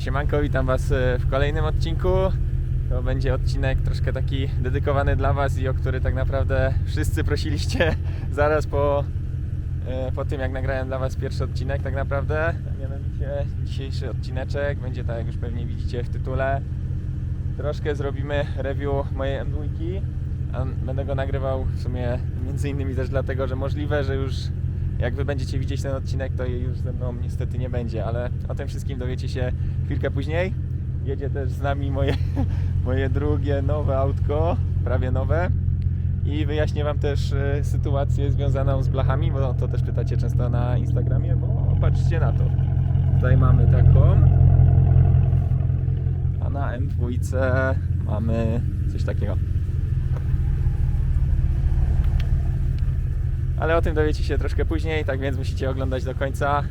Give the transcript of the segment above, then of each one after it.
Siemanko, witam Was e, w kolejnym odcinku. To będzie odcinek troszkę taki dedykowany dla Was i o który tak naprawdę wszyscy prosiliście zaraz po, e, po tym, jak nagrałem dla Was pierwszy odcinek tak naprawdę. Mianowicie dzisiejszy odcineczek będzie tak, jak już pewnie widzicie w tytule. Troszkę zrobimy review mojej M2. a Będę go nagrywał w sumie między innymi też dlatego, że możliwe, że już jak wy będziecie widzieć ten odcinek, to jej już ze mną niestety nie będzie, ale o tym wszystkim dowiecie się chwilkę później. Jedzie też z nami moje, moje drugie nowe autko, prawie nowe. I wyjaśnię Wam też e, sytuację związaną z blachami, bo to też pytacie często na Instagramie, bo patrzcie na to. Tutaj mamy taką, a na M2 mamy coś takiego. Ale o tym dowiecie się troszkę później, tak więc musicie oglądać do końca.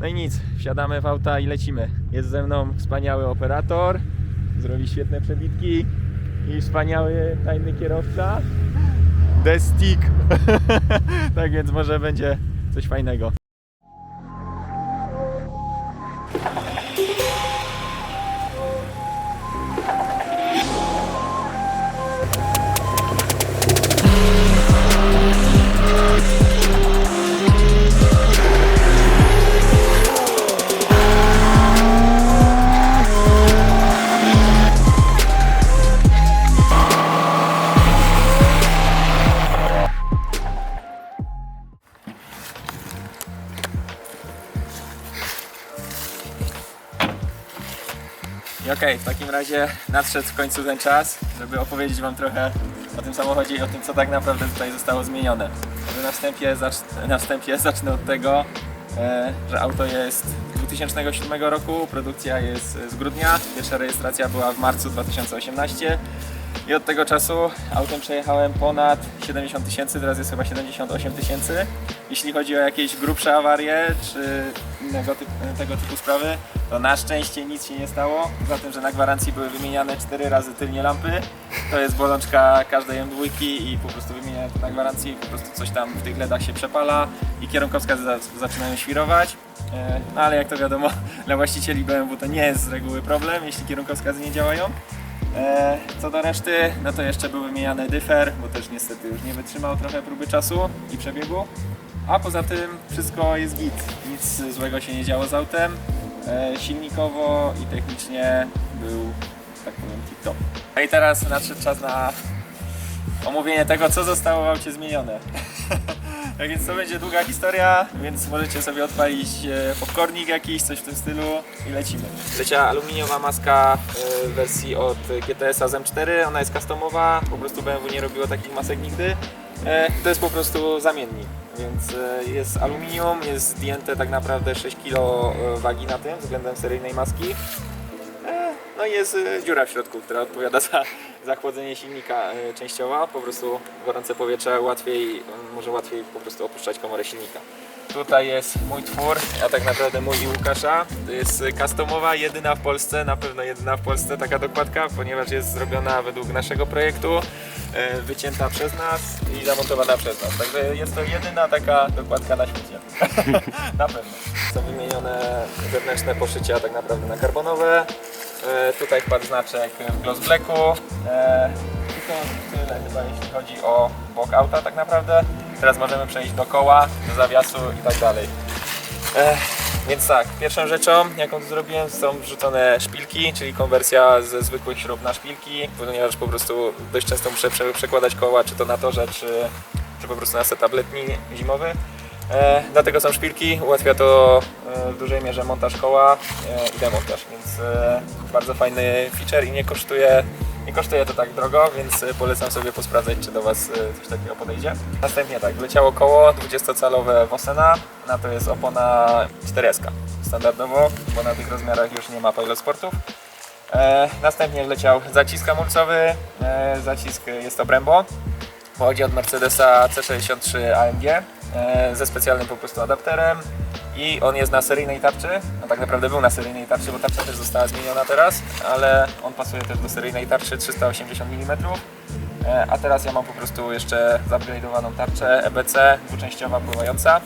No i nic, wsiadamy w auta i lecimy. Jest ze mną wspaniały operator, zrobi świetne przebitki i wspaniały tajny kierowca. The Stick. tak więc może będzie coś fajnego. I okej, w takim razie nadszedł w końcu ten czas, żeby opowiedzieć Wam trochę o tym samochodzie i o tym, co tak naprawdę tutaj zostało zmienione. Na wstępie, zacz- na wstępie zacznę od tego, e, że auto jest z 2007 roku, produkcja jest z grudnia, pierwsza rejestracja była w marcu 2018 i od tego czasu autem przejechałem ponad 70 tysięcy, teraz jest chyba 78 tysięcy. Jeśli chodzi o jakieś grubsze awarie czy innego typu, tego typu sprawy, to na szczęście nic się nie stało. Poza tym, że na gwarancji były wymieniane 4 razy tylnie lampy. To jest bolączka każdej M2 i po prostu wymieniane to na gwarancji, po prostu coś tam w tych LEDach się przepala i kierunkowskazy za, zaczynają świrować. E, No ale jak to wiadomo, dla właścicieli BMW to nie jest z reguły problem, jeśli kierunkowskazy nie działają. E, Co do reszty, no to jeszcze był wymieniany dyfer, bo też niestety już nie wytrzymał trochę próby czasu i przebiegu. A poza tym wszystko jest git, nic złego się nie działo z autem. E, Silnikowo i technicznie był, tak powiem, tip top. No i teraz nadszedł czas na omówienie tego, co zostało w aucie zmienione. Tak więc to będzie długa historia, więc możecie sobie odpalić e, popcornik jakiś, coś w tym stylu i lecimy. Leciała aluminiowa maska e, w wersji od GTS-a z M4, ona jest customowa, po prostu BMW nie robiło takich masek nigdy. E, To jest po prostu zamiennik, więc jest aluminium, jest zdjęte tak naprawdę 6 kg wagi na tym względem seryjnej maski. No i jest dziura w środku, która odpowiada za, za chłodzenie silnika e, częściowo. Po prostu gorące powietrze łatwiej, może łatwiej po prostu opuszczać komorę silnika. Tutaj jest mój twór, a tak naprawdę mój i Łukasza. To jest customowa, jedyna w Polsce, na pewno jedyna w Polsce taka dokładka, ponieważ jest zrobiona według naszego projektu, e, wycięta przez nas i zamontowana przez nas. Także jest to jedyna taka dokładka na świecie. na pewno. Są wymienione zewnętrzne poszycia tak naprawdę na karbonowe. E, tutaj wpadł znaczek w Gloss Blacku. E, I to tyle chyba jeśli chodzi o bok auta tak naprawdę. Teraz możemy przejść do koła, do zawiasu i tak dalej. E, więc tak, pierwszą rzeczą jaką tu zrobiłem są wrzucone szpilki, czyli konwersja ze zwykłych śrub na szpilki, ponieważ po prostu dość często muszę prze, przekładać koła, czy to na torze, czy, czy po prostu na setup letni, zimowy. E, dlatego są szpilki, ułatwia to e, w dużej mierze montaż koła e, i demontaż, więc bardzo fajny feature i nie kosztuje, nie kosztuje to tak drogo, więc polecam sobie posprawdzać, czy do Was coś takiego podejdzie. Następnie tak, wleciało koło 20-calowe Vosena, na to jest opona 4S standardowo, bo na tych rozmiarach już nie ma Pilot Sportów. Następnie wleciał zacisk hamulcowy, zacisk jest to Brembo, Pochodzi od Mercedesa C63 AMG e, ze specjalnym po prostu adapterem i on jest na seryjnej tarczy, a tak naprawdę był na seryjnej tarczy, bo tarcza też została zmieniona teraz, ale on pasuje też do seryjnej tarczy 380 mm. E, A teraz ja mam po prostu jeszcze zupgrade'owaną tarczę EBC, dwuczęściowa pływająca. E,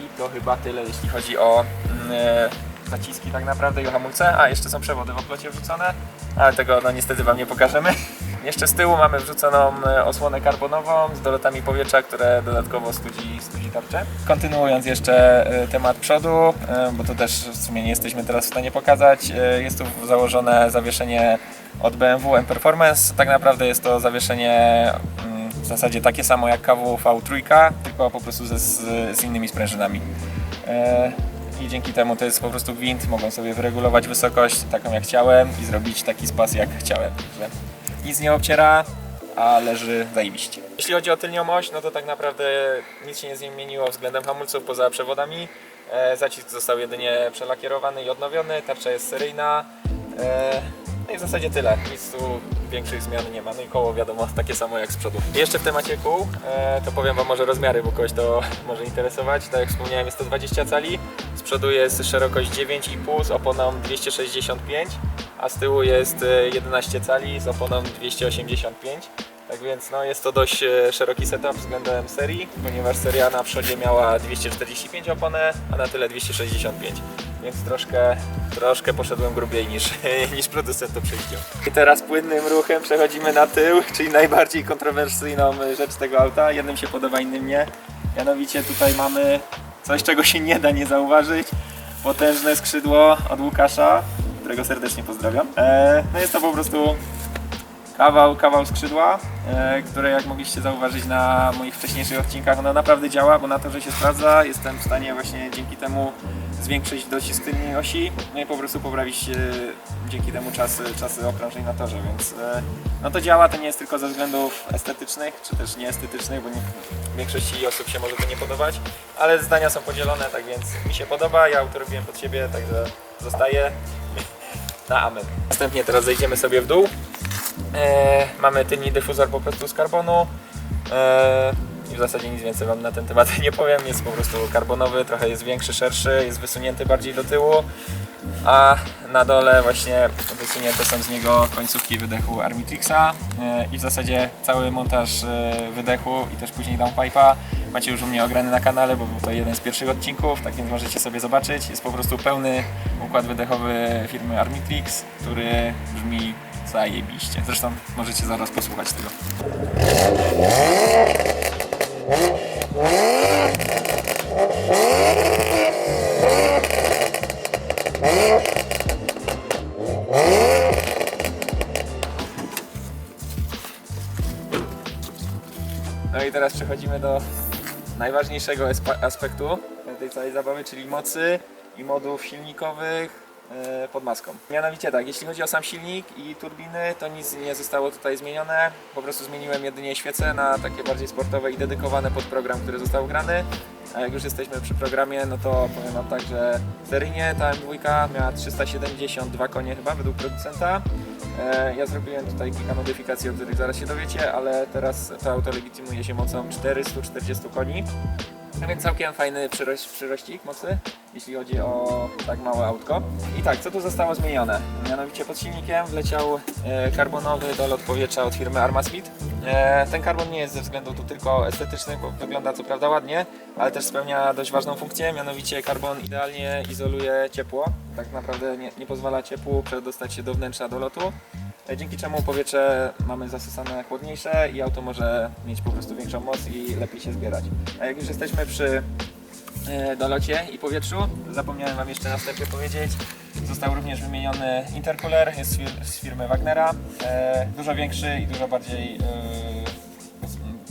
I to chyba tyle, jeśli chodzi o mm, naciski tak naprawdę i hamulce, a jeszcze są przewody w oklocie wrzucone, ale tego no niestety Wam nie pokażemy. Jeszcze z tyłu mamy wrzuconą e, osłonę karbonową z dolotami powietrza, które dodatkowo studzi, studzi tarczę. Kontynuując jeszcze e, temat przodu, e, bo to też w sumie nie jesteśmy teraz w stanie pokazać, jest tu założone zawieszenie od BMW M Performance. Tak naprawdę jest to zawieszenie mm, w zasadzie takie samo jak KW V3, tylko po prostu z, z innymi sprężynami. I dzięki temu to jest po prostu gwint, mogłem sobie wyregulować wysokość taką jak chciałem i zrobić taki spas jak chciałem. Także nic nie obciera, a leży zajebiście. Jeśli chodzi o tylnią oś, no to tak naprawdę nic się nie zmieniło względem hamulców poza przewodami. E, zacisk został jedynie przelakierowany i odnowiony, tarcza jest seryjna. E, no i w zasadzie tyle. Nic tu większych zmian nie ma. No i koło wiadomo, takie samo jak z przodu. Jeszcze w temacie kół, e, to powiem Wam może rozmiary, bo kogoś to może interesować. Tak jak wspomniałem, jest to 20 cali. Z przodu jest szerokość 9,5 z oponą 265, a z tyłu jest e, 11 cali z oponą 285. Tak więc no, jest to dość e, szeroki setup względem serii, ponieważ seria na przodzie miała 245 oponę, a na tyle 265. Więc troszkę, troszkę poszedłem grubiej niż, niż producent to przewidział. I teraz płynnym ruchem przechodzimy na tył, czyli najbardziej kontrowersyjną rzecz tego auta. Jednym się podoba, innym nie. Mianowicie tutaj mamy coś, czego się nie da nie zauważyć. Potężne skrzydło od Łukasza, którego serdecznie pozdrawiam. Eee, no jest to po prostu kawał, kawał skrzydła, e, które jak mogliście zauważyć na moich wcześniejszych odcinkach, ono naprawdę działa, bo na to, że się sprawdza, jestem w stanie właśnie dzięki temu zwiększyć docisk tylnej osi, no i po prostu poprawić e, dzięki temu czasy, czasy okrążeń na torze, więc e, no to działa, to nie jest tylko ze względów estetycznych, czy też nieestetycznych, bo nie, większości osób się może to nie podobać, ale zdania są podzielone, tak więc mi się podoba, ja auto robiłem pod siebie, także zostaje na amen. Następnie teraz zejdziemy sobie w dół. E, mamy tylny dyfuzor po prostu z karbonu. E, I w zasadzie nic więcej Wam na ten temat nie powiem. Jest po prostu karbonowy, trochę jest większy, szerszy, jest wysunięty bardziej do tyłu. A na dole właśnie wysunięte są z niego końcówki wydechu Armitrixa e, i w zasadzie cały montaż wydechu i też później downpipe'a macie już u mnie ograny na kanale, bo był to jeden z pierwszych odcinków, tak więc możecie sobie zobaczyć. Jest po prostu pełny układ wydechowy firmy Armitrix, który brzmi zajebiście. Zresztą możecie zaraz posłuchać tego. No i teraz przechodzimy do najważniejszego aspektu tej całej zabawy, czyli mocy i modów silnikowych e, pod maską. Mianowicie tak, jeśli chodzi o sam silnik i turbiny, to nic nie zostało tutaj zmienione. Po prostu zmieniłem jedynie świece na takie bardziej sportowe i dedykowane pod program, który został grany. A jak już jesteśmy przy programie, no to powiem Wam tak, że seryjnie ta M2 miała 372 konie chyba według producenta. E, Ja zrobiłem tutaj kilka modyfikacji, o których zaraz się dowiecie, ale teraz to auto legitymuje się mocą 440 koni. No więc całkiem fajny przyroś, przyrościk mocy, jeśli chodzi o tak małe autko. I tak, co tu zostało zmienione? Mianowicie pod silnikiem wleciał e, karbonowy dolot powietrza od firmy Armasmith. E, ten karbon nie jest ze względu tu tylko estetycznych, bo wygląda co prawda ładnie, ale też spełnia dość ważną funkcję, mianowicie karbon idealnie izoluje ciepło. Tak naprawdę nie, nie pozwala ciepłu przedostać się do wnętrza dolotu. E, Dzięki czemu powietrze mamy zasysane chłodniejsze i auto może mieć po prostu większą moc i lepiej się zbierać. A jak już jesteśmy przy e, dolocie i powietrzu, zapomniałem Wam jeszcze na wstępie powiedzieć, został również wymieniony intercooler, jest z, fir- z firmy Wagnera, e, dużo większy i dużo bardziej,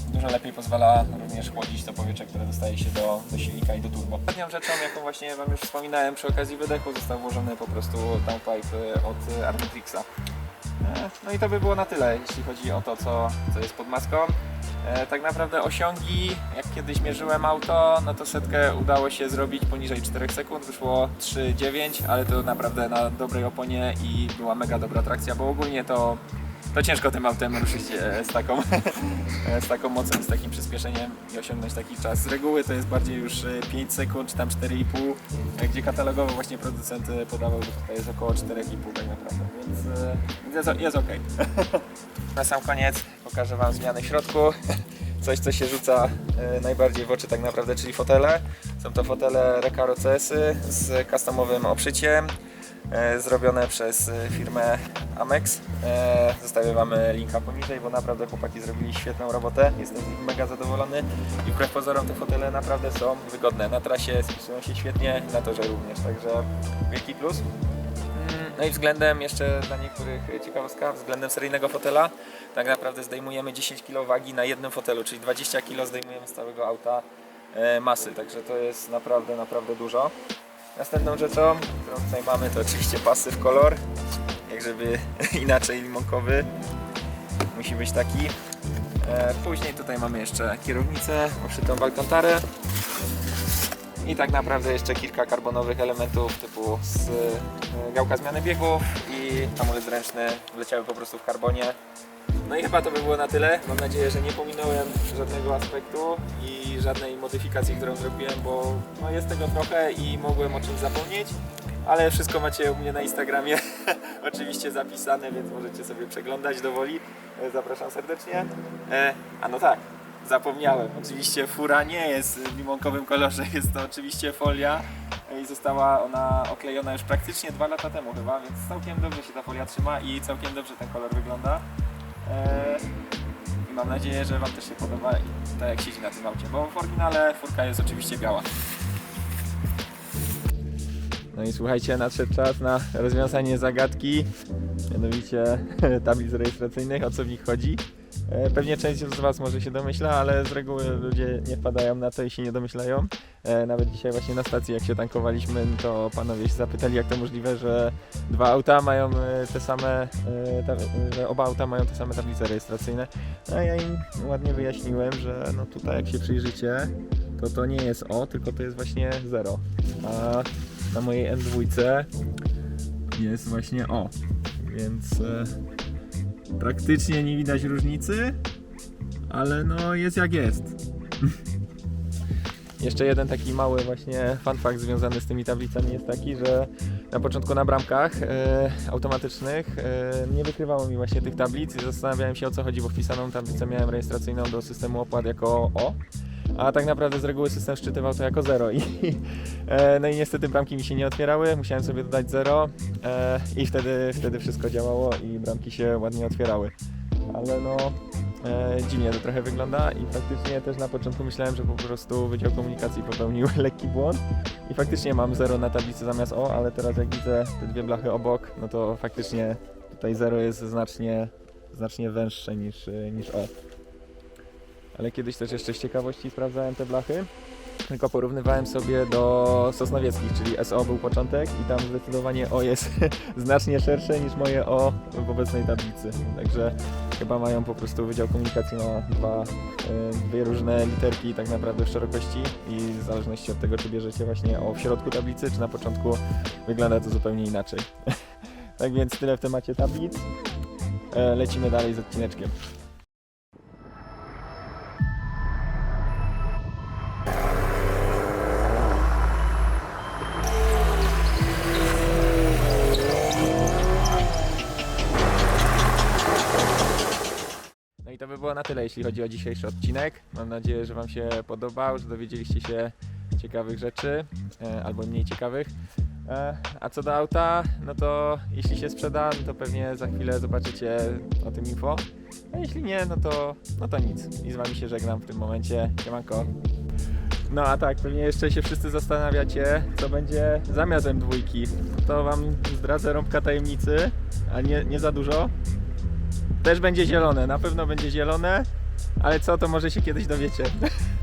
dużo lepiej pozwala również chłodzić to powietrze, które dostaje się do, do silnika i do turbo. Ostatnią rzeczą, jaką właśnie Wam już wspominałem przy okazji wydechu, został włożony po prostu downpipe od Armitrixa. E, No i to by było na tyle, jeśli chodzi o to, co, co jest pod maską. E, tak naprawdę osiągi, jak kiedyś mierzyłem auto, no to setkę udało się zrobić poniżej 4 sekund, wyszło 3,9, ale to naprawdę na dobrej oponie i była mega dobra trakcja, bo ogólnie to, to ciężko tym autem ruszyć e, z taką, e, z taką mocą, z takim przyspieszeniem i osiągnąć taki czas. Z reguły to jest bardziej już e, 5 sekund, czy tam 4,5, e, gdzie katalogowo właśnie producent e, podawał, że tutaj jest około 4,5 tak naprawdę, więc, e, jest, jest ok. Na sam koniec pokażę Wam zmiany w środku. coś, co się rzuca e, najbardziej w oczy tak naprawdę, czyli fotele. Są to fotele Recaro CS-y z customowym obszyciem, e, zrobione przez e, firmę Amex. E, Zostawię Wam linka poniżej, bo naprawdę chłopaki zrobili świetną robotę. Jestem z nich mega zadowolony i wbrew pozorom te fotele naprawdę są wygodne. Na trasie spisują się świetnie, na torze również, także wielki plus. Mm, No i względem jeszcze dla niektórych ciekawostka, względem seryjnego fotela, tak naprawdę zdejmujemy 10 kg wagi na jednym fotelu, czyli 20 kg zdejmujemy z całego auta e, masy, także to jest naprawdę, naprawdę dużo. Następną rzeczą, którą tutaj mamy, to oczywiście pasy w kolor, jak żeby inaczej limonkowy, musi być taki. E, Później tutaj mamy jeszcze kierownicę oszytą w Alcantarę. I tak naprawdę jeszcze kilka karbonowych elementów typu z, e, gałka zmiany biegów i hamulec ręczny wleciały po prostu w karbonie. No i chyba to by było na tyle. Mam nadzieję, że nie pominąłem żadnego aspektu i żadnej modyfikacji, którą zrobiłem, bo no jest tego trochę i mogłem o czymś zapomnieć. Ale wszystko macie u mnie na Instagramie, oczywiście zapisane, więc możecie sobie przeglądać do woli. E, Zapraszam serdecznie. E, a no tak, Zapomniałem. Oczywiście fura nie jest w limonkowym kolorze, jest to oczywiście folia i została ona oklejona już praktycznie dwa lata temu chyba, więc całkiem dobrze się ta folia trzyma i całkiem dobrze ten kolor wygląda. Eee, I mam nadzieję, że Wam też się podoba i tak jak siedzi na tym aucie, bo w oryginale furka jest oczywiście biała. No i słuchajcie, nadszedł czas na rozwiązanie zagadki, mianowicie tablic rejestracyjnych, o co w nich chodzi. E, Pewnie część z Was może się domyśla, ale z reguły ludzie nie wpadają na to i się nie domyślają. E, Nawet dzisiaj właśnie na stacji, jak się tankowaliśmy, to panowie się zapytali, jak to możliwe, że dwa auta mają e, te same, że oba auta mają te same tablice rejestracyjne. A ja im ładnie wyjaśniłem, że no tutaj jak się przyjrzycie, to to nie jest O, tylko to jest właśnie 0. A na mojej M2 jest właśnie O. Więc e, praktycznie nie widać różnicy, ale no jest jak jest. Jeszcze jeden taki mały właśnie fun fact związany z tymi tablicami jest taki, że na początku na bramkach e, automatycznych e, nie wykrywało mi właśnie tych tablic i zastanawiałem się o co chodzi, bo wpisaną tablicę miałem rejestracyjną do systemu opłat jako O, a tak naprawdę z reguły system szczytywał to jako 0 i e, no i niestety bramki mi się nie otwierały, musiałem sobie dodać 0 e, i wtedy, wtedy wszystko działało i bramki się ładnie otwierały. Ale no e, dziwnie to trochę wygląda i faktycznie też na początku myślałem, że po prostu Wydział Komunikacji popełnił lekki błąd i faktycznie mam 0 na tablicy zamiast O, ale teraz jak widzę te dwie blachy obok, no to faktycznie tutaj 0 jest znacznie, znacznie węższe niż, niż O. Ale kiedyś też jeszcze z ciekawości sprawdzałem te blachy. Tylko porównywałem sobie do Sosnowieckich, czyli SO był początek i tam zdecydowanie O jest znacznie szersze niż moje O w obecnej tablicy. Także chyba mają po prostu Wydział Komunikacji ma dwa, e, dwie różne literki tak naprawdę w szerokości i w zależności od tego, czy bierzecie właśnie O w środku tablicy, czy na początku wygląda to zupełnie inaczej. tak więc tyle w temacie tablic. E, Lecimy dalej z odcineczkiem. Tyle, jeśli chodzi o dzisiejszy odcinek. Mam nadzieję, że Wam się podobał, że dowiedzieliście się ciekawych rzeczy, e, albo mniej ciekawych. E, a co do auta, no to jeśli się sprzeda, no to pewnie za chwilę zobaczycie o tym info. A jeśli nie, no to, no to nic. I z Wami się żegnam w tym momencie. Siemanko. No a tak, pewnie jeszcze się wszyscy zastanawiacie, co będzie zamiast M2. To Wam zdradzę rąbka tajemnicy, a nie, nie za dużo. Też będzie zielone, na pewno będzie zielone, ale co to może się kiedyś dowiecie.